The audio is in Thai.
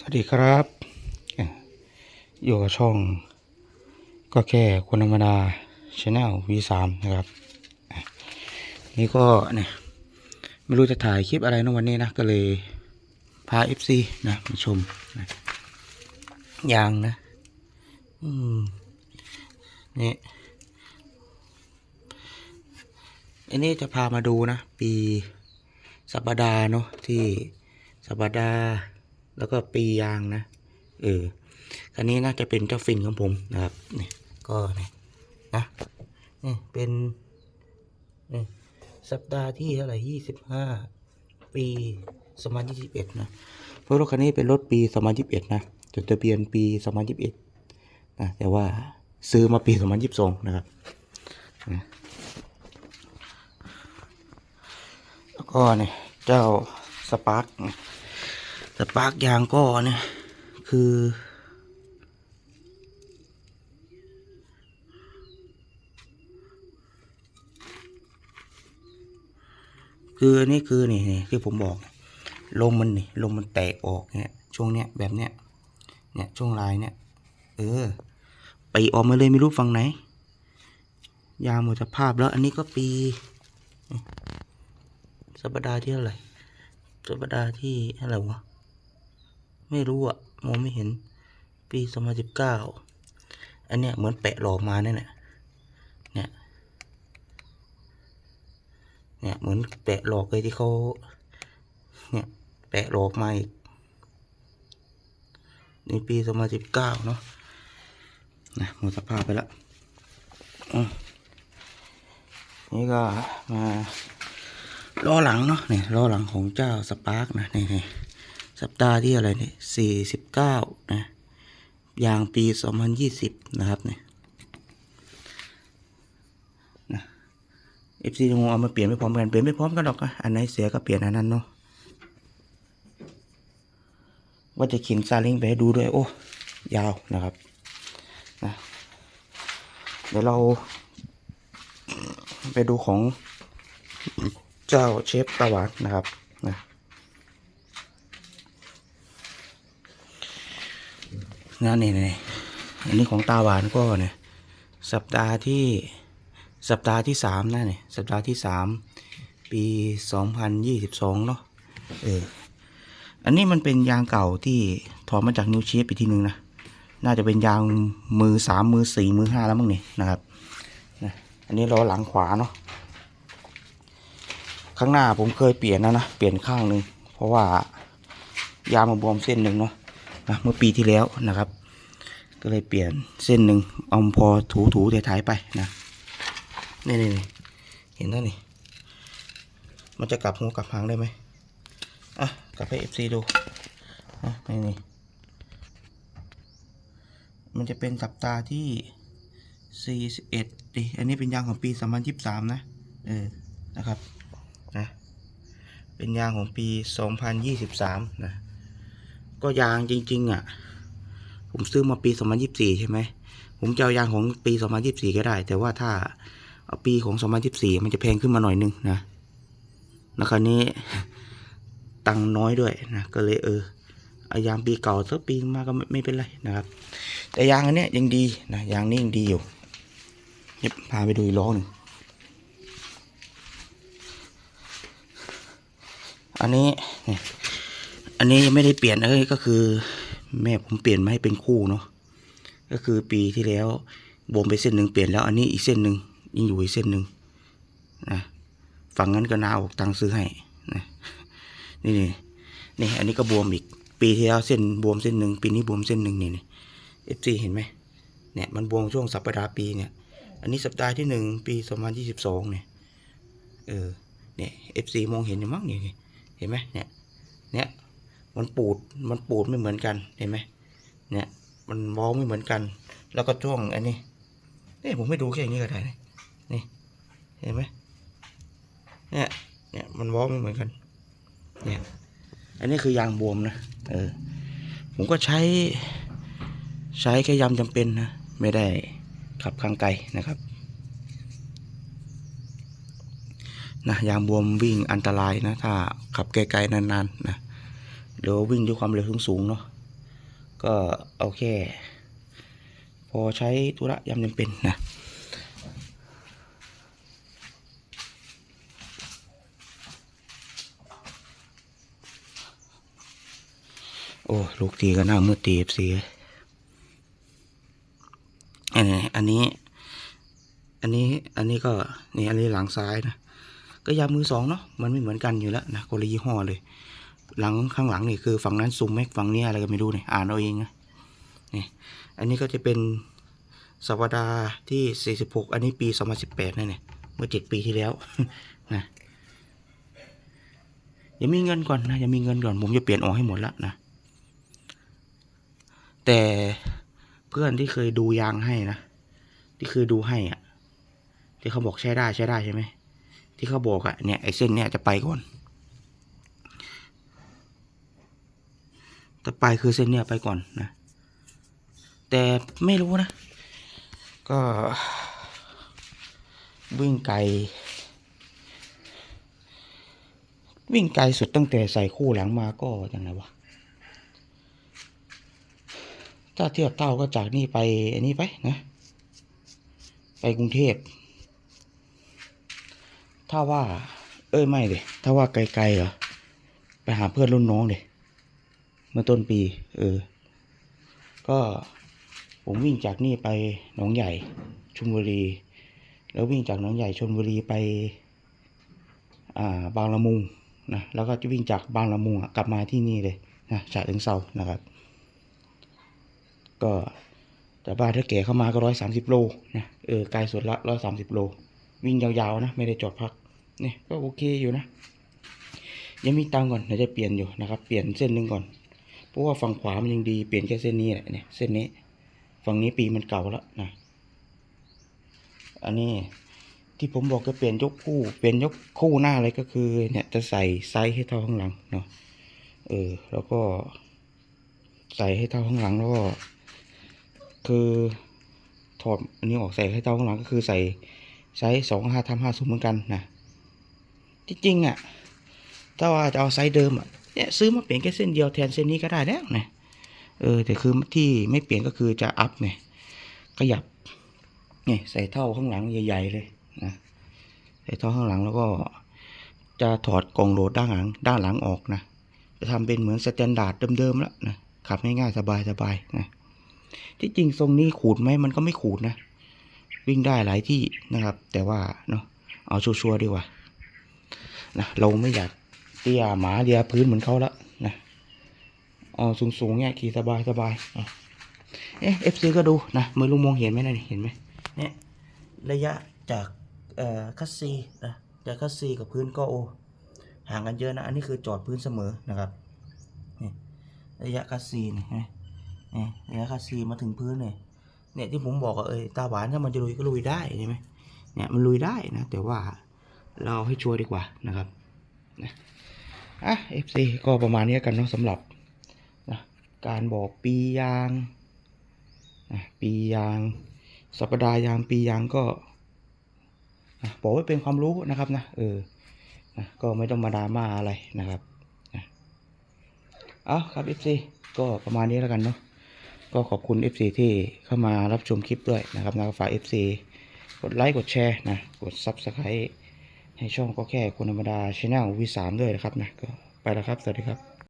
สวัสดีครับ อยู่กับช่อง ก็แค่คนธรรมดาช n แนล V3 นะครับ นี่ก็เนี่ยไม่รู้จะถ่ายคลิปอะไรนะวันนี้นะ ก็เลยพา FC นะมาชมนะยางนะ อืม นี่อันนี้จะพามาดูนะ ปีสัปดาห์เนาะที่สัปดาห์ แล้วก็ปียางนะเออคันนี้น่าจะเป็นเจ้าฟินของผมนะครับนี่ก็นี่นะนี่เป็นนี่สัปดาห์ที่เท่าไหร่ยี่สิบห้าปีสองพันยี่สิบเอ็ดนะเพราะรถคันนี้เป็นรถปีสองพันยี่สิบเอ็ดนะจดทะเบียนปีสองพันยี่สิบเอ็ดนะแต่ว่าซื้อมาปีสองพันยี่สิบสองนะครับแล้วก็เนี่ยเจ้าสปาร์ก สปาร์กยางก็เนี่ยคือ คืออันนี่คือนี่นี่ที่ผมบอก ลมมันนี่ลมมันแตกออกเนี่ยช่วงเนี้ยแบบเนี้ยเนี่ยช่วงลายเนี่ย เออ ไปออกมาเลยไม่รู้ฝั่งไหน ยางหมดสภาพแล้ว อันนี้ก็ปี สัปดาห์ที่เท่าไหร่สัปดาห์ที่อะไรวะ ไม่รู้อะมองไม่เห็น ปีสองพันสิบเก้าอันเนี้ยเหมือนแปะหลอกมาเนี่ยเนี่ยเนี่ยเหมือนแปะหลอกเลยที่เขาเนี่ยแปะหลอกมาอีกในปีสองพันสิบเก้าเนาะนะหมดสภาพไปแล้วนี่ก็มาล้อหลังเนาะเนี่ยล้อหลังของเจ้าสปาร์กนะนี่ สัปดาห์ที่อะไรเนี่ยสี่สิบเก้านะยางปีสองพันยี่สิบนะครับเนี่ยนะเอฟซีงเอามาเปลี่ยนไม่พร้อมกันเปลี่ยนไม่พร้อมกันหรอกนะอันไหนเสียก็เปลี่ยนอันนั้นเนาะว่าจะขินซาเล้งไปให้ดูด้วย โอ้ ยาวนะครับนะเดี๋ยวเรา ไปดูของเจ้าเชฟตะวันนะครับนะ นั่นนี่นี่อันนี้ของตาหวานก็เนี่ยสัปดาห์ที่สัปดาห์ที่สามนะเนี่ยสัปดาห์ที่สามปีสองพันยี่สิบสองเนาะเอออันนี้มันเป็นยางเก่าที่ถอดมาจากนิวเชฟอีกทีหนึ่งนะน่าจะเป็นยางมือสามมือสี่มือห้าแล้วมั้งนี่นะครับนะอันนี้ล้อหลังขวาเนาะข้างหน้าผมเคยเปลี่ยนแล้วนะเปลี่ยนข้างหนึ่งเพราะว่ายางมาบวมเส้นหนึ่งเนาะ นะเมื่อปีที่แล้วนะครับ ก็เลยเปลี่ยนเส้นหนึ่งเอาพอถูถูๆถ่ายๆไปนะนี่นี่นี่เห็นแล้วนี่มันจะกลับหัวกลับหางได้ไหมอะกลับให้เอฟซีดูอะนี่นี่มันจะเป็นสัปดาห์ที่ 41ดิอันนี้เป็นยางของปี 2023 นะ เออ นะครับ นะ เป็นยางของปี 2023 นะ ก็ยางจริง ๆ อะ ผมซื้อมาปี2024ใช่ไหม ผมจะเอายางของปี2024ก็ได้ แต่ว่าถ้าเอาปีของ2024มันจะแพงขึ้นมาหน่อยนึงนะนะคราวนี้ตังน้อยด้วยนะก็เลยเออเอายางปีเก่าสักปีมาก็ไม่ไมเป็นไรนะครับ แต่ยางอันเนี้ยยังดีนะยางนี้ยังดีอยู่เดี๋ยพาไปดูอีกล้อหนึ่งอันนี้เนี่ย อันนี้ยังไม่ได้เปลี่ยนเอ้ยก็คือ แม่ผมเปลี่ยนมาให้เป็นคู่เนาะก็คือปีที่แล้วบวมไปเส้นหนึ่งเปลี่ยนแล้ว อันนี้อีกเส้นหนึ่งยังอยู่อีกเส้นหนึ่งนะฝั่งนั้นก็นาออกตังซื้อให้นะนี่นี่นี่อันนี้ก็บวมอีก ปีที่แล้วเส้นบวมเส้นหนึ่งปีนี้บวมเส้นหนึ่งนี่นี่เอฟซีเห็นไหมเนี่ยมันบวมช่วงสัปดาห์ปีเนี่ย อันนี้สัปดาห์ที่หนึ่งปีสองพันยี่สิบสองเนี่ยเออเนี่ยเอฟซีมองเห็นไหมมั้งเนี่ยเห็นไหมเนี่ยเนี่ย มันปูดมันปูดไม่เหมือนกันเห็นไหมเนี่ย มันมองไม่เหมือนกัน แล้วก็ช่วงอันนี้เนี่ยผมไม่ดูแค่อย่างนี้ก็ได้นะนี่เห็นไหมเนี่ยเนี่ยมันวอลไม่เหมือนกัน เนี่ย อันนี้คือยางบวมนะเออ ผมก็ใช้ ใช้แค่ยามจำเป็นนะไม่ได้ขับข้างไกลนะครับนะยางบวมวิ่งอันตรายนะ ถ้าขับไกลๆนานๆนะ เดี๋ยววิ่งด้วยความเร็วสูงๆเนาะก็เอาแค่พอใช้ธุระยามจำเป็นนะโอ้ลูกตีก็น้ามืดตีเอฟซีอันนี้ อันนี้ อันนี้ อันนี้ก็ นี่ อันนี้หลังซ้ายนะ ก็ยามือสองเนาะ มันไม่เหมือนกันอยู่แล้วนะคนละยี่ห้อเลย หลังข้างหลังนี่คือฝั่งนั้นซูมแม็กฝั่งนี้อะไรก็ไม่รู้เนี่ยอ่านเอาเองนะนี่อันนี้ก็จะเป็นสัปดาห์ที่ 46 อันนี้ปี 2018นั่นเนี่ยเมื่อ 7 ปีที่แล้วนะอย่ามีเงินก่อนนะอย่ามีเงินก่อนผมจะเปลี่ยนออกให้หมดแล้วนะ แต่เพื่อนที่เคยดูยางให้นะที่เคยดูให้อะที่เขาบอกใช้ได้ใช้ได้ใช่ไหมที่เขาบอกอะเนี่ยไอเส้นเนี่ยจะไปก่อน แต่ไปคือเส้นเนี่ยไปก่อนนะ แต่ไม่รู้นะ ก็วิ่งไกล วิ่งไกลสุดตั้งแต่ใส่คู่หลังมาก็ยังไงวะ ถ้าเทียบเท่าก็จากนี่ไปอันนี้ไปนะ ไปกรุงเทพ ถ้าว่า เอ้ยไม่เลยถ้าว่าไกลๆเหรอ ไปหาเพื่อนรุ่นน้องเลย เมื่อต้นปี เออ ก็ผมวิ่งจากนี่ไปหนองใหญ่ชลบุรี แล้ววิ่งจากหนองใหญ่ชลบุรีไป อ่า บางละมุงนะแล้วก็จะวิ่งจากบางละมุงกลับมาที่นี่เลยนะฉะเชิงเซานะครับ ก็จากบ้านถ้าแก่เข้ามาก็ร้อยสามสิบโลนะเออไกลสุดละร้อยสามสิบโล วิ่งยาวๆนะ ไม่ได้จอดพักนี่ก็โอเคอยู่นะ ยังมีตังก่อนเดี๋ยวจะเปลี่ยนอยู่นะครับ เปลี่ยนเส้นหนึ่งก่อน เพราะว่าฝั่งขวามันยังดีเปลี่ยนแค่เส้นนี้แหละเนี่ยเส้นนี้ ฝั่งนี้ปีมันเก่าแล้วนะอันนี้ที่ผมบอกจะเปลี่ยนยกคู่เปลี่ยนยกคู่หน้าเลยก็คือ เนี่ยจะใส่ไซส์ให้เท่าข้างหลังเนาะเออแล้วก็ ใส่ให้เท่าข้างหลังแล้วก็คือถอดอันนี้ออกใส่ให้เท่าข้างหลังก็คือใส่ไซส์สองห้าทำห้าศูนย์เหมือนกันนะที่จริงอะถ้าว่าจะเอาไซส์เดิมอะเนี่ยซื้อมาเปลี่ยนแค่เส้นเดียวแทนเส้นนี้ก็ได้แล้วนะเออแต่คือที่ไม่เปลี่ยนก็คือจะอัพเนี่ยขยับเนี่ยใส่เท่าข้างหลังใหญ่ๆเลยนะใส่เท่าข้างหลังแล้วก็จะถอดกล่องโหลดด้านหลังด้านหลังออกนะจะทำเป็นเหมือนสแตนดาร์ดเดิมๆแล้วนะขับง่ายๆสบายๆนะที่จริงทรงนี้ขูดไหมมันก็ไม่ขูดนะ วิ่งได้หลายที่นะครับ แต่ว่าเนาะเอาชัวร์ๆดีกว่านะเราไม่อยาก เตี้ยหมาเดียพื้นเหมือนเขาละนะเอาสูงๆเนี่ยขี่สบายสบายๆเอ๊ะเอฟซีก็ดูนะมือลุงมองเห็นไหมนะี่เห็นไหมเนี่ยระยะจากเอ่อคัสซีนะจากคัสซีกับพื้นก็โอห่างกันเยอะนะ อันนี้คือจอดพื้นเสมอนะครับนี่ระยะคัสซีนี่เห็นไหมเนี่ยเนี่ยคาซีมาถึงพื้นเนี่ยเนี่ยที่ผมบอกว่าเอยตาหวานถ้ามันจะลุยก็ลุยได้ใช่ไหมเนี่ยมันลุยได้นะ แต่ว่าเราให้ชัวร์ดีกว่านะครับนะ อะ FC ก็ประมาณนี้กันเนาะสำหรับนะการบอกปียางนะปียาง สัปดาห์ยางปียางก็นะบอกไว้เป็นความรู้นะครับนะเออนะก็ไม่ต้องมาดราม่าอะไรนะครับนะเอาครับ FC ก็ประมาณนี้แล้วกันเนาะก็ขอบคุณ FC ที่เข้ามารับชมคลิปด้วยนะครับนะฝาก FC กดไลค์กดแชร์นะกด Subscribe ให้ช่องก็แค่คนธรรมดาช anel V3 ด้วยนะครับนะก็ไปแล้วครับ สวัสดีครับ